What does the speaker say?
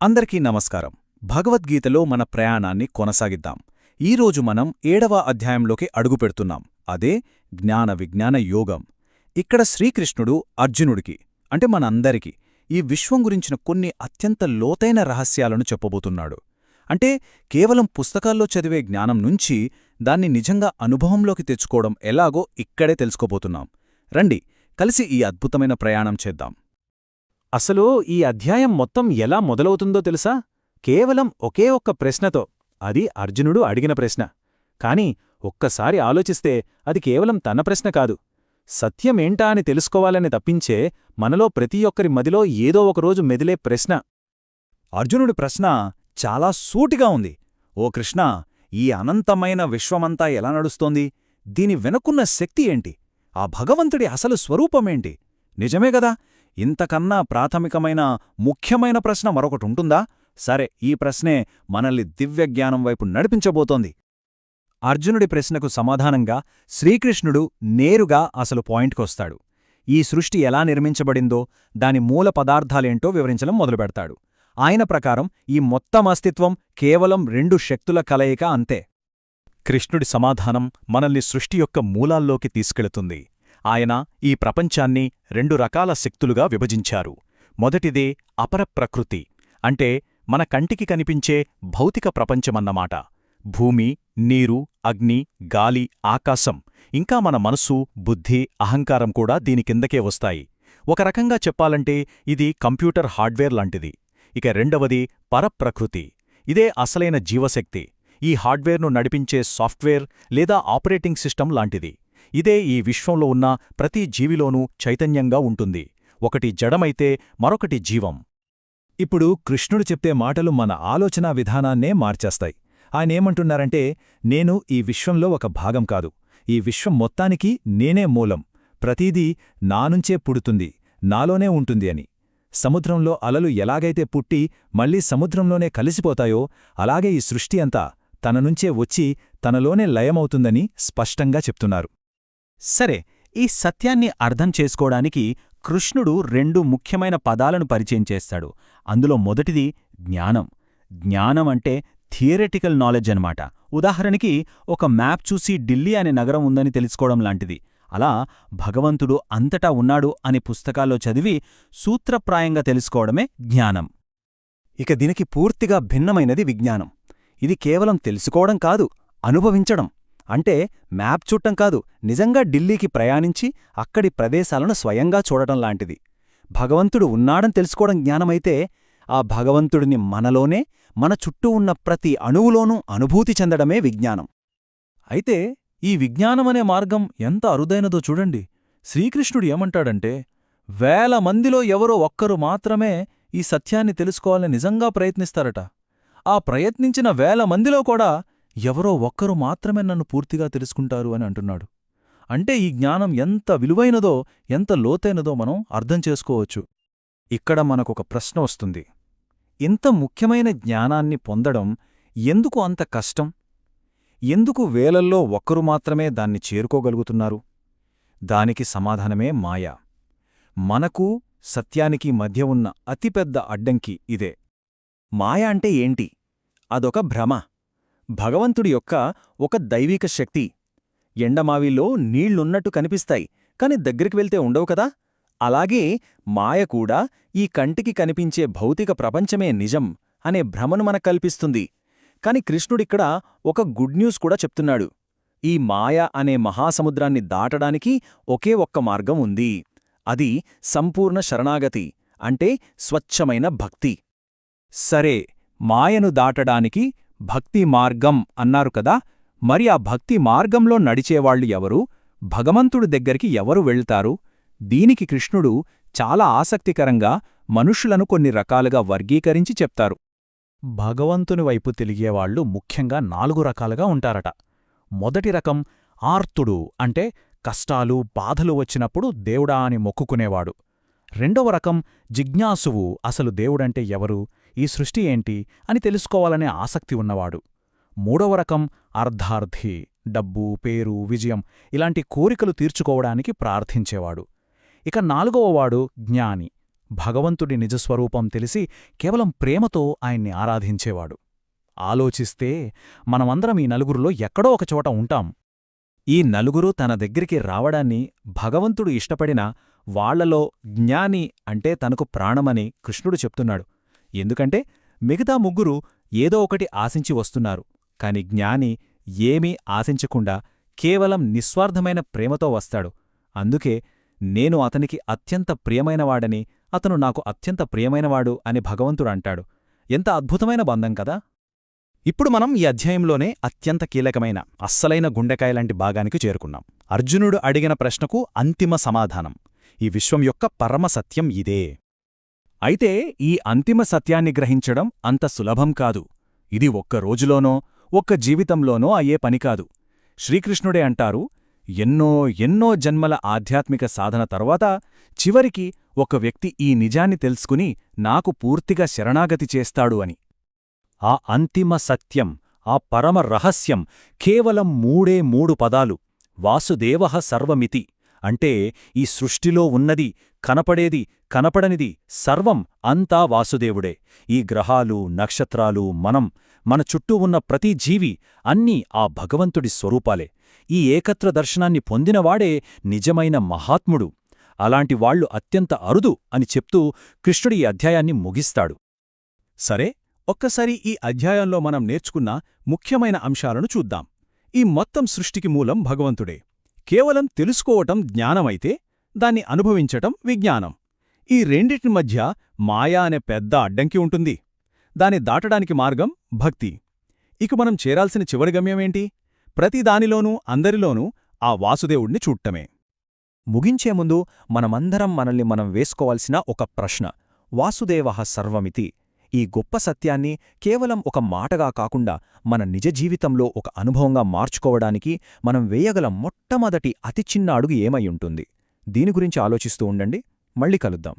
అందరికీ నమస్కారం. భగవద్గీతలో మన ప్రయాణాన్ని కొనసాగిద్దాం. ఈరోజు మనం ఏడవ అధ్యాయంలోకి అడుగుపెడుతున్నాం అదే జ్ఞాన విజ్ఞాన యోగం. ఇక్కడ శ్రీకృష్ణుడు అర్జునుడికి అంటే మనందరికీ ఈ విశ్వం గురించిన కొన్ని అత్యంత లోతైన రహస్యాలను చెప్పబోతున్నాడు. అంటే కేవలం పుస్తకాల్లో చదివే జ్ఞానం నుంచి దాన్ని నిజంగా అనుభవంలోకి తెచ్చుకోవడం ఎలాగో ఇక్కడే తెలుసుకోబోతున్నాం. రండి కలిసి ఈ అద్భుతమైన ప్రయాణం చేద్దాం. అసలు ఈ అధ్యాయం మొత్తం ఎలా మొదలవుతుందో తెలుసా? కేవలం ఒకే ఒక్క ప్రశ్నతో. అది అర్జునుడు అడిగిన ప్రశ్న. కాని ఒక్కసారి ఆలోచిస్తే అది కేవలం తన ప్రశ్న కాదు. సత్యమేంటా అని తెలుసుకోవాలని తప్పించే మనలో ప్రతి ఒక్కరి మదిలో ఏదో ఒకరోజు మెదిలే ప్రశ్న. అర్జునుడి ప్రశ్న చాలా సూటిగా ఉంది. ఓ కృష్ణ ఈ అనంతమైన విశ్వమంతా ఎలా నడుస్తోంది? దీని వెనుకున్న శక్తి ఏంటి? ఆ భగవంతుడి అసలు స్వరూపమేంటి? నిజమే గదా ఇంతకన్నా ప్రాథమికమైన ముఖ్యమైన ప్రశ్న మరొకటుంటుందా సరే ఈ ప్రశ్నే మనల్ని దివ్యజ్ఞానం వైపు నడిపించబోతోంది. అర్జునుడి ప్రశ్నకు సమాధానంగా శ్రీకృష్ణుడు నేరుగా అసలు పాయింట్కొస్తాడు. ఈ సృష్టి ఎలా నిర్మించబడిందో దాని మూల పదార్థాలేంటో వివరించడం మొదలుపెడతాడు. ఆయన ప్రకారం ఈ మొత్తం అస్తిత్వం కేవలం రెండు శక్తుల కలయిక అంతే. కృష్ణుడి సమాధానం మనల్ని సృష్టి యొక్క మూలాల్లోకి తీసుకెళుతుంది. ఆయన ఈ ప్రపంచాన్ని రెండు రకాల శక్తులుగా విభజించారు. మొదటిదే అపరప్రకృతి అంటే మన కంటికి కనిపించే భౌతిక ప్రపంచమన్నమాట. భూమి నీరు అగ్ని గాలి ఆకాశం ఇంకా మన మనస్సు బుద్ధి అహంకారం కూడా దీని కిందకే వస్తాయి. ఒక రకంగా చెప్పాలంటే ఇది కంప్యూటర్ హార్డ్వేర్ లాంటిది. ఇక రెండవది పరప్రకృతి ఇదే అసలైన జీవశక్తి. ఈ హార్డ్వేర్ను నడిపించే సాఫ్ట్వేర్ లేదా ఆపరేటింగ్ సిస్టమ్ లాంటిది. ఇదే ఈ విశ్వంలో ఉన్న ప్రతి జీవిలోనూ చైతన్యంగా ఉంటుంది. ఒకటి జడమైతే మరొకటి జీవం. ఇప్పుడు కృష్ణుడు చెప్తే మాటలు మన ఆలోచనా విధానాన్నే మార్చేస్తాయి. ఆయనేమంటున్నారంటే నేను ఈ విశ్వంలో ఒక భాగం కాదు. ఈ విశ్వం మొత్తానికి నేనే మూలం. ప్రతీదీ నానుంచే పుడుతుంది నాలోనే ఉంటుంది అని. సముద్రంలో అలలు ఎలాగైతే పుట్టి మళ్ళీ సముద్రంలోనే కలిసిపోతాయో అలాగే ఈ సృష్టి అంతా తననుంచే వచ్చి తనలోనే లయమవుతుందని స్పష్టంగా చెప్తున్నారు. సరే ఈ సత్యాన్ని అర్థం చేసుకోవడానికి కృష్ణుడు రెండు ముఖ్యమైన పదాలను పరిచయం చేస్తాడు. అందులో మొదటిది జ్ఞానం. జ్ఞానం అంటే థియరెటికల్ నాలెడ్జ్ అనమాట ఉదాహరణకి ఒక మ్యాప్ చూసి ఢిల్లీ అనే నగరం ఉందని తెలుసుకోవడం లాంటిది. అలా భగవంతుడు అంతటా ఉన్నాడు అని పుస్తకాల్లో చదివి సూత్రప్రాయంగా తెలుసుకోవడమే జ్ఞానం. ఇక దీనికి పూర్తిగా భిన్నమైనది విజ్ఞానం. ఇది కేవలం తెలుసుకోవడం కాదు అనుభవించడం. అంటే మ్యాప్ చూడటం కాదు నిజంగా ఢిల్లీకి ప్రయాణించి అక్కడి ప్రదేశాలను స్వయంగా చూడటం లాంటిది. భగవంతుడు ఉన్నాడని తెలుసుకోవడం జ్ఞానమైతే ఆ భగవంతుడిని మనలోనే మన చుట్టూ ఉన్న ప్రతి అణువులోనూ అనుభూతి చెందడమే విజ్ఞానం. అయితే ఈ విజ్ఞానమనే మార్గం ఎంత అరుదైనదో చూడండి. శ్రీకృష్ణుడు ఏమంటాడంటే వేల మందిలో ఎవరో ఒక్కరు మాత్రమే ఈ సత్యాన్ని తెలుసుకోవాలని నిజంగా ప్రయత్నిస్తారట. ఆ ప్రయత్నించిన వేల మందిలో కూడా ఎవరో ఒక్కరు మాత్రమే నన్ను పూర్తిగా తెలుసుకుంటారు అని అంటున్నాడు. అంటే ఈ జ్ఞానం ఎంత విలువైనదో ఎంత లోతైనదో మనం అర్థం చేసుకోవచ్చు. ఇక్కడ మనకొక ప్రశ్న వస్తుంది. ఇంత ముఖ్యమైన జ్ఞానాన్ని పొందడం ఎందుకు అంత కష్టం? ఎందుకు వేలల్లో ఒక్కరు మాత్రమే దాన్ని చేరుకోగలుగుతున్నారు? దానికి సమాధానమే మాయ. మనకు సత్యానికి మధ్య ఉన్న అతిపెద్ద అడ్డంకి ఇదే. మాయ అంటే ఏంటి? అదొక భ్రమ. భగవంతుడి యొక్క ఒక దైవిక శక్తి. ఎండమావిలో నీళ్ళున్నట్టు కనిపిస్తాయి కాని దగ్గరికి వెళ్తే ఉండవు కదా? అలాగే మాయ కూడా ఈ కంటికి కనిపించే భౌతిక ప్రపంచమే నిజం అనే భ్రమను మనకు కల్పిస్తుంది. కాని కృష్ణుడిక్కడ ఒక గుడ్ న్యూస్ కూడా చెప్తున్నాడు. ఈ మాయ అనే మహాసముద్రాన్ని దాటడానికి ఒకే ఒక్క మార్గం ఉంది. అది సంపూర్ణ శరణాగతి అంటే స్వచ్ఛమైన భక్తి. సరే మాయను దాటడానికి భక్తి మార్గం అన్నారు కదా మరి ఆ భక్తి మార్గంలో నడిచేవాళ్ళు ఎవరు? భగవంతుడి దగ్గరికి ఎవరు వెళ్తారు? దీనికి కృష్ణుడు చాలా ఆసక్తికరంగా మనుషులను కొన్ని రకాలుగా వర్గీకరించి చెప్తారు. భగవంతుని వైపు తిరిగేవాళ్ళు ముఖ్యంగా నాలుగు రకాలుగా ఉంటారట. మొదటి రకం ఆర్తుడు అంటే కష్టాలు బాధలు వచ్చినప్పుడు దేవుడా అని మొక్కుకునేవాడు. రెండవ రకం జిజ్ఞాసువు అసలు దేవుడంటే ఎవరు? ఈ సృష్టి ఏంటి అని తెలుసుకోవాలనే ఆసక్తి ఉన్నవాడు. మూడవ రకం అర్ధార్థి డబ్బు పేరు విజయం ఇలాంటి కోరికలు తీర్చుకోవడానికి ప్రార్థించేవాడు. ఇక నాలుగవవాడు జ్ఞాని. భగవంతుడి నిజస్వరూపం తెలిసి కేవలం ప్రేమతో ఆయన్ని ఆరాధించేవాడు. ఆలోచిస్తే మనమందరం ఈ నలుగురిలో ఎక్కడో ఒకచోట ఉంటాం. ఈ నలుగురు తన దగ్గరికి రావడాన్ని భగవంతుడు ఇష్టపడిన వాళ్ళలో జ్ఞాని అంటే తనకు ప్రాణమని కృష్ణుడు చెప్తున్నాడు. ఎందుకంటే మిగతా ముగ్గురు ఏదో ఒకటి ఆశించి వస్తున్నారు కాని జ్ఞాని ఏమీ ఆశించకుండా కేవలం నిస్వార్థమైన ప్రేమతో వస్తాడు. అందుకే నేను అతనికి అత్యంత ప్రియమైనవాడని అతను నాకు అత్యంత ప్రియమైనవాడు అని భగవంతుడు అంటాడు. ఎంత అద్భుతమైన బంధం కదా! ఇప్పుడు మనం ఈ అధ్యాయంలోనే అత్యంత కీలకమైన అస్సలైన గుండెకాయలాంటి భాగానికి చేరుకున్నాం. అర్జునుడు అడిగిన ప్రశ్నకు అంతిమ సమాధానం. ఈ విశ్వం యొక్క పరమ సత్యం ఇదే. అయితే ఈ అంతిమ సత్యాన్ని గ్రహించడం అంత సులభం కాదు. ఇది ఒక్క రోజులోనో ఒక్క జీవితంలోనో అయ్యే పనికాదు శ్రీకృష్ణుడే అంటారు ఎన్నో ఎన్నో జన్మల ఆధ్యాత్మిక సాధన తర్వాత చివరికి ఒక వ్యక్తి ఈ నిజాన్ని తెలుసుకుని నాకు పూర్తిగా శరణాగతి చేస్తాడు అని. ఆ అంతిమ సత్యం ఆ పరమ రహస్యం కేవలం మూడే మూడు పదాలు వాసుదేవః సర్వమితి. అంటే ఈ సృష్టిలో ఉన్నది కనపడేది కనపడనిది సర్వం అంతా వాసుదేవుడే. ఈ గ్రహాలు నక్షత్రాలు మనం మన చుట్టూ ఉన్న ప్రతి జీవి అన్నీ ఆ భగవంతుడి స్వరూపాలే. ఈ ఏకత్ర దర్శనాన్ని పొందినవాడే నిజమైన మహాత్ముడు. అలాంటి వాళ్ళు అత్యంత అరుదు అని చెప్తూ కృష్ణుడి ఈ అధ్యాయాన్ని ముగిస్తాడు. సరే ఒక్కసారి ఈ అధ్యాయంలో మనం నేర్చుకున్న ముఖ్యమైన అంశాలను చూద్దాం. ఈ మొత్తం సృష్టికి మూలం భగవంతుడే. కేవలం తెలుసుకోవటం జ్ఞానమైతే దాన్ని అనుభవించటం విజ్ఞానం. ఈ రెండిటి మధ్య మాయా అనే పెద్ద అడ్డంకి ఉంటుంది. దాన్ని దాటడానికి మార్గం భక్తి. ఇక మనం చేరాల్సిన చివరి గమ్యమేంటి ప్రతి దానిలోనూ అందరిలోనూ ఆ వాసుదేవుణ్ణి చూడటమే. ముగించే ముందు మనమందరం మనల్ని మనం వేసుకోవాల్సిన ఒక ప్రశ్న. వాసుదేవ సర్వమితి ఈ గొప్ప సత్యాన్ని కేవలం ఒక మాటగా కాకుండా మన నిజ జీవితంలో ఒక అనుభవంగా మార్చుకోవడానికి మనం వేయగల మొట్టమొదటి అతి చిన్న అడుగు ఏమై ఉంటుంది? దీని గురించి ఆలోచిస్తూ ఉండండి. మళ్ళీ కలుద్దాం.